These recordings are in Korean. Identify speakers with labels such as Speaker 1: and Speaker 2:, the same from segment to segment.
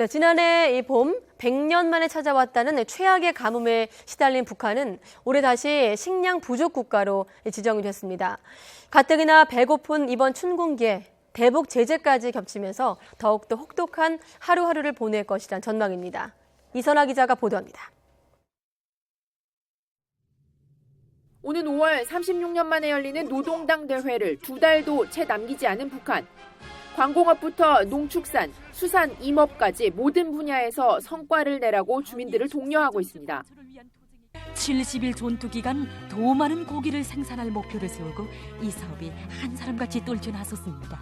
Speaker 1: 네, 지난해 이 봄 100년 만에 찾아왔다는 최악의 가뭄에 시달린 북한은 올해 다시 식량 부족 국가로 지정이 됐습니다. 가뜩이나 배고픈 이번 춘궁기에 대북 제재까지 겹치면서 더욱더 혹독한 하루하루를 보낼 것이란 전망입니다. 이선아 기자가 보도합니다.
Speaker 2: 오는 5월 36년 만에 열리는 노동당 대회를 두 달도 채 남기지 않은 북한. 광공업부터 농축산, 수산, 임업까지 모든 분야에서 성과를 내라고 주민들을 독려하고 있습니다.
Speaker 3: 70일 전투 기간 더 많은 고기를 생산할 목표를 세우고 이 사업이 한 사람같이 떨쳐나섰습니다.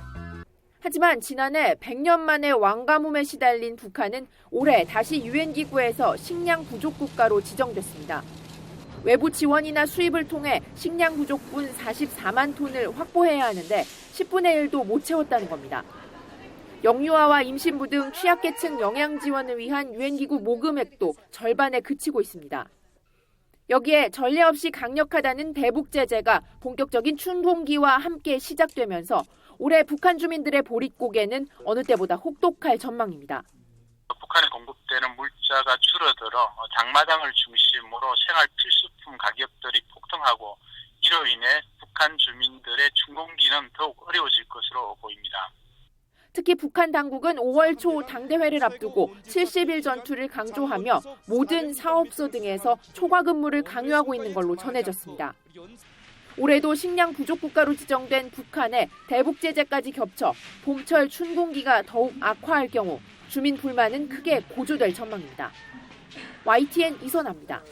Speaker 2: 하지만 지난해 100년 만에 왕가뭄에 시달린 북한은 올해 다시 유엔 기구에서 식량 부족 국가로 지정됐습니다. 외부 지원이나 수입을 통해 식량 부족분 44만 톤을 확보해야 하는데 10분의 1도 못 채웠다는 겁니다. 영유아와 임신부 등 취약계층 영양 지원을 위한 유엔 기구 모금액도 절반에 그치고 있습니다. 여기에 전례 없이 강력하다는 대북 제재가 본격적인 춘봉기와 함께 시작되면서 올해 북한 주민들의 보릿고개는 어느 때보다 혹독할 전망입니다.
Speaker 4: 북한에 공급되는 물자가 줄어들어 어, 장마당을 중심으로 생활 필수품 가격들이 폭등하고 이로 인해 북한 춘 공기는 더욱 어려워질 것으로 보입니다.
Speaker 2: 특히 북한 당국은 5월 초 당대회를 앞두고 70일 전투를 강조하며 모든 사업소 등에서 초과 근무를 강요하고 있는 걸로 전해졌습니다. 올해도 식량 부족 국가로 지정된 북한의 대북 제재까지 겹쳐 봄철 춘공기가 더욱 악화할 경우 주민 불만은 크게 고조될 전망입니다. YTN 이선아입니다.